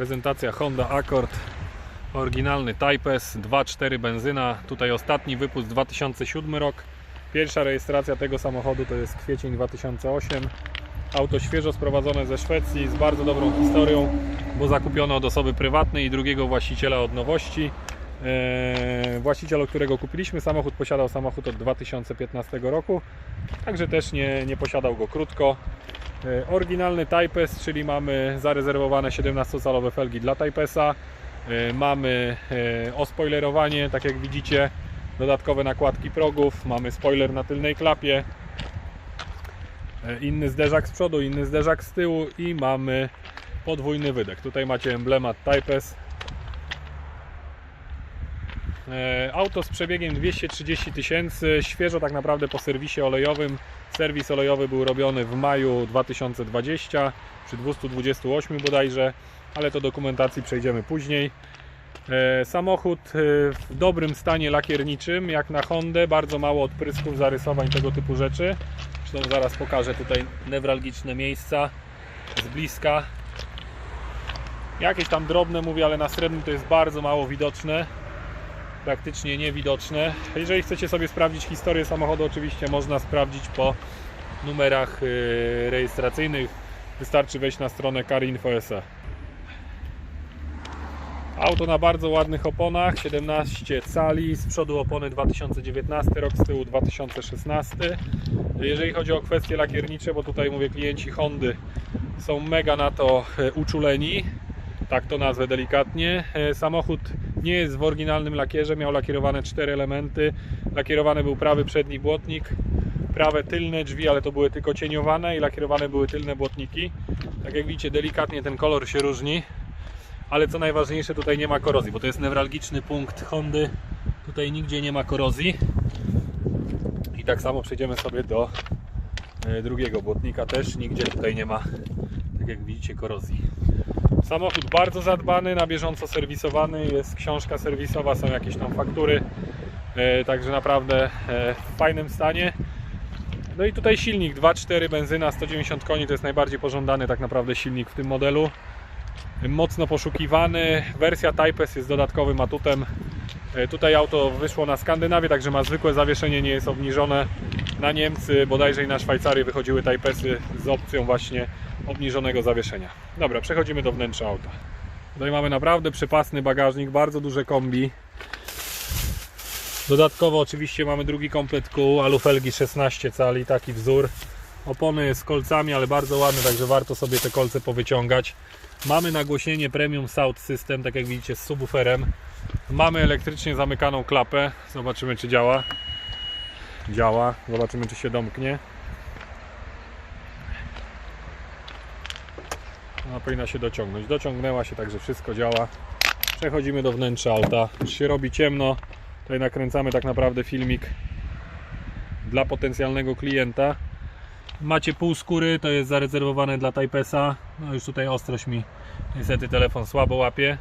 Prezentacja Honda Accord. Oryginalny Type S 2.4 benzyna. Tutaj ostatni wypust 2007 rok. Pierwsza rejestracja tego samochodu to jest kwiecień 2008. Auto świeżo sprowadzone ze Szwecji z bardzo dobrą historią, bo zakupiono od osoby prywatnej i drugiego właściciela od nowości. Eee, Właściciel, od którego kupiliśmy samochód, posiadał samochód od 2015 roku, także też nie, nie posiadał go krótko. E, Oryginalny Type S, czyli mamy zarezerwowane 17-calowe felgi dla Type S'a. E, Mamy e, ospoilerowanie, tak jak widzicie, dodatkowe nakładki progów, mamy spoiler na tylnej klapie, inny zderzak z przodu, inny zderzak z tyłu i mamy podwójny wydech. Tutaj macie emblemat Type S. E, Auto z przebiegiem 230 tysięcy, świeżo tak naprawdę po serwisie olejowym. Serwis olejowy był robiony w maju 2020 przy 228 bodajże, ale to dokumentacji przejdziemy później. E, Samochód e, w dobrym stanie lakierniczym, jak na Hondę, bardzo mało odprysków, zarysowań, tego typu rzeczy. Zresztą zaraz pokażę tutaj newralgiczne miejsca z bliska. Jakieś tam drobne mówię, ale na srebrnym to jest bardzo mało widoczne praktycznie niewidoczne. Jeżeli chcecie sobie sprawdzić historię samochodu, oczywiście można sprawdzić po numerach yy, rejestracyjnych. Wystarczy wejść na stronę carinfo.se. Auto na bardzo ładnych oponach, 17 cali, z przodu opony 2019 rok, z tyłu 2016. Jeżeli chodzi o kwestie lakiernicze, bo tutaj mówię klienci Hondy są mega na to e, uczuleni, tak to nazwę delikatnie. E, Samochód nie jest w oryginalnym lakierze, miał lakierowane cztery elementy. Lakierowany był prawy przedni błotnik, prawe tylne drzwi, ale to były tylko cieniowane i lakierowane były tylne błotniki. Tak jak widzicie, delikatnie ten kolor się różni, ale co najważniejsze, tutaj nie ma korozji, bo to jest newralgiczny punkt Hondy. Tutaj nigdzie nie ma korozji. I tak samo przejdziemy sobie do e, drugiego błotnika, też nigdzie tutaj nie ma, tak jak widzicie, korozji. Samochód bardzo zadbany, na bieżąco serwisowany, jest książka serwisowa, są jakieś tam faktury, e, także naprawdę e, w fajnym stanie. No i tutaj silnik 2.4 benzyna 190 koni to jest najbardziej pożądany tak naprawdę silnik w tym modelu. Mocno poszukiwany. Wersja Type S jest dodatkowym atutem. E, Tutaj auto wyszło na Skandynawię, także ma zwykłe zawieszenie, nie jest obniżone. Na Niemcy, bodajże i na Szwajcarię wychodziły Type S'y z opcją właśnie obniżonego zawieszenia. Dobra, przechodzimy do wnętrza auta. Tutaj mamy naprawdę przypasny bagażnik, bardzo duże kombi. Dodatkowo oczywiście mamy drugi komplet kół, alufelgi 16 cali, taki wzór. Opony z kolcami, ale bardzo ładne, także warto sobie te kolce powyciągać. Mamy nagłośnienie Premium Sound System, tak jak widzicie z subwooferem. Mamy elektrycznie zamykaną klapę. Zobaczymy czy działa. Działa. Zobaczymy czy się domknie. Ona powinna się dociągnąć. Dociągnęła się, także wszystko działa. Przechodzimy do wnętrza auta. Już się robi ciemno. Tutaj nakręcamy tak naprawdę filmik dla potencjalnego klienta. Macie pół skóry, to jest zarezerwowane dla Typesa. No już tutaj ostrość mi niestety telefon słabo łapie.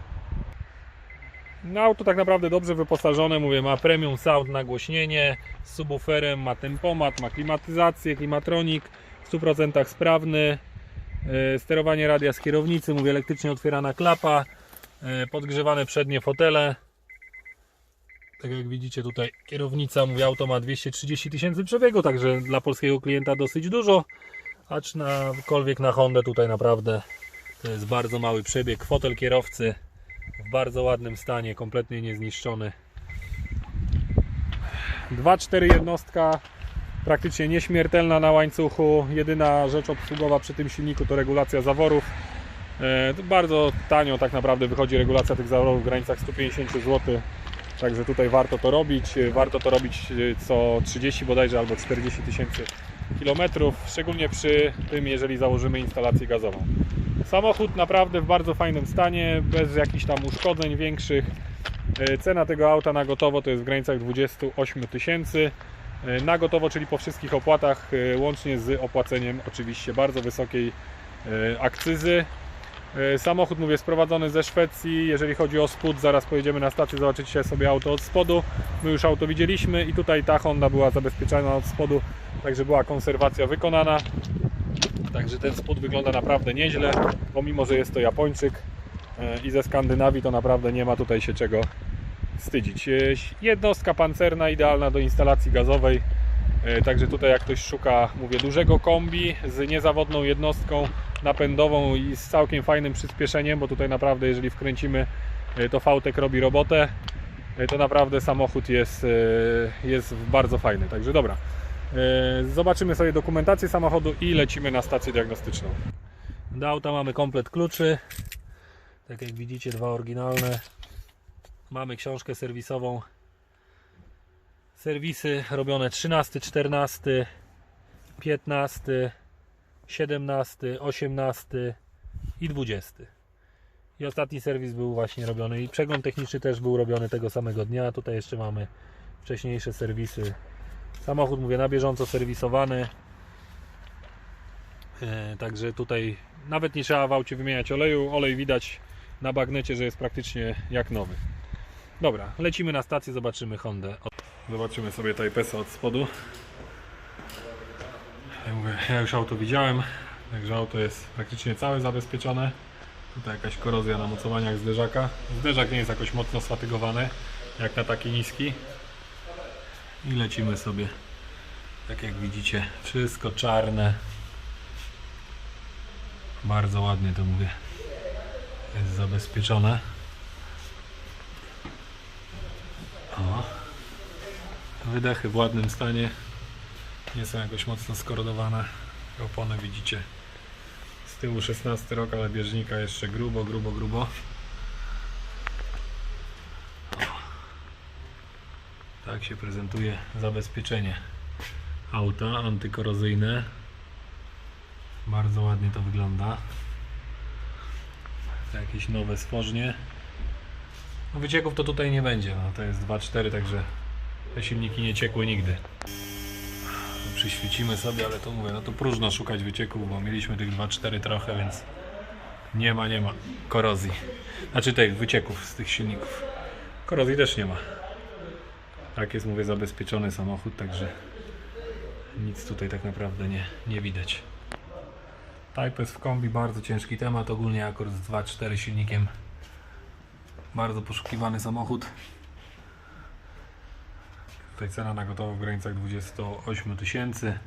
No auto tak naprawdę dobrze wyposażone, mówię, ma premium sound nagłośnienie z subwooferem, ma tempomat, ma klimatyzację, klimatronik, w 100% sprawny. E, Sterowanie radia z kierownicy, mówię, elektrycznie otwierana klapa, e, podgrzewane przednie fotele. Tak jak widzicie tutaj kierownica, mówię, auto ma 230 tysięcy przebiegu, także dla polskiego klienta dosyć dużo. Acz nakolwiek na Hondę tutaj naprawdę to jest bardzo mały przebieg. Fotel kierowcy w bardzo ładnym stanie, kompletnie niezniszczony. 2.4 jednostka, praktycznie nieśmiertelna na łańcuchu. Jedyna rzecz obsługowa przy tym silniku to regulacja zaworów. E, bardzo tanio tak naprawdę wychodzi regulacja tych zaworów w granicach 150 zł. Także tutaj warto to robić. E, Warto to robić e, co 30 bodajże albo 40 tysięcy kilometrów, szczególnie przy tym, jeżeli założymy instalację gazową. Samochód naprawdę w bardzo fajnym stanie, bez jakichś tam uszkodzeń większych. Cena tego auta na gotowo to jest w granicach 28 tysięcy. E, Na gotowo, czyli po wszystkich opłatach, e, łącznie z opłaceniem oczywiście bardzo wysokiej e, akcyzy. Samochód, mówię, sprowadzony ze Szwecji. Jeżeli chodzi o spód, zaraz pojedziemy na stację, zobaczycie sobie auto od spodu. My już auto widzieliśmy i tutaj ta Honda była zabezpieczona od spodu, także była konserwacja wykonana. Także ten spód wygląda naprawdę nieźle, pomimo że jest to Japończyk. i ze Skandynawii, to naprawdę nie ma tutaj się czego wstydzić. Jednostka pancerna idealna do instalacji gazowej. E, Także tutaj jak ktoś szuka, mówię, dużego kombi z niezawodną jednostką napędową i z całkiem fajnym przyspieszeniem, bo tutaj naprawdę jeżeli wkręcimy e, to Fautek robi robotę, e, to naprawdę samochód jest, jest bardzo fajny. Także dobra, zobaczymy sobie dokumentację samochodu i lecimy na stację diagnostyczną. Do auta mamy komplet kluczy, tak jak widzicie dwa oryginalne. Mamy książkę serwisową serwisy robione 13, 14, 15, 17, 18 i 20. I ostatni serwis był właśnie robiony i przegląd techniczny też był robiony tego samego dnia. Tutaj jeszcze mamy wcześniejsze serwisy. Samochód mówię na bieżąco serwisowany. E, Także tutaj nawet nie trzeba w aucie wymieniać oleju. Olej widać na bagnecie, że jest praktycznie jak nowy. Dobra, lecimy na stację, zobaczymy Hondę. Zobaczymy sobie Typesa od spodu. Ja, mówię, ja już auto widziałem, także auto jest praktycznie całe zabezpieczone. Tutaj jakaś korozja na mocowaniach zderzaka. Zderzak nie jest jakoś mocno sfatygowany, jak na taki niski. I lecimy sobie. Tak jak widzicie, wszystko czarne. Bardzo ładnie to mówię. Jest zabezpieczone. O. Wydechy w ładnym stanie. Nie są jakoś mocno skorodowane. Opony widzicie. Z tyłu 16 rok, ale bieżnika jeszcze grubo, grubo, grubo. Tak się prezentuje zabezpieczenie auta antykorozyjne. Bardzo ładnie to wygląda. Jakieś nowe stworznie. Wycieków to tutaj nie będzie, no to jest 2.4, także te silniki nie ciekły nigdy. Przyświecimy sobie, ale to mówię, no to próżno szukać wycieków, bo mieliśmy tych 2.4 trochę, więc nie ma, nie ma korozji. Znaczy tych wycieków z tych silników. Korozji też nie ma. Tak jest, mówię, zabezpieczony samochód, także nic tutaj tak naprawdę nie, nie widać. Type S w kombi, bardzo ciężki temat, ogólnie akord z 2.4 silnikiem bardzo poszukiwany samochód. Tutaj cena na gotowo w granicach 28 tysięcy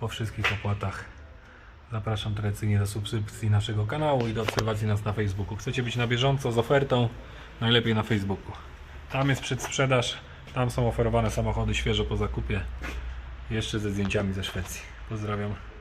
po wszystkich opłatach. Zapraszam tradycyjnie do subskrypcji naszego kanału i do obserwacji nas na Facebooku. Chcecie być na bieżąco z ofertą? Najlepiej na Facebooku. Tam jest przedsprzedaż, tam są oferowane samochody świeżo po zakupie. Jeszcze ze zdjęciami ze Szwecji. Pozdrawiam.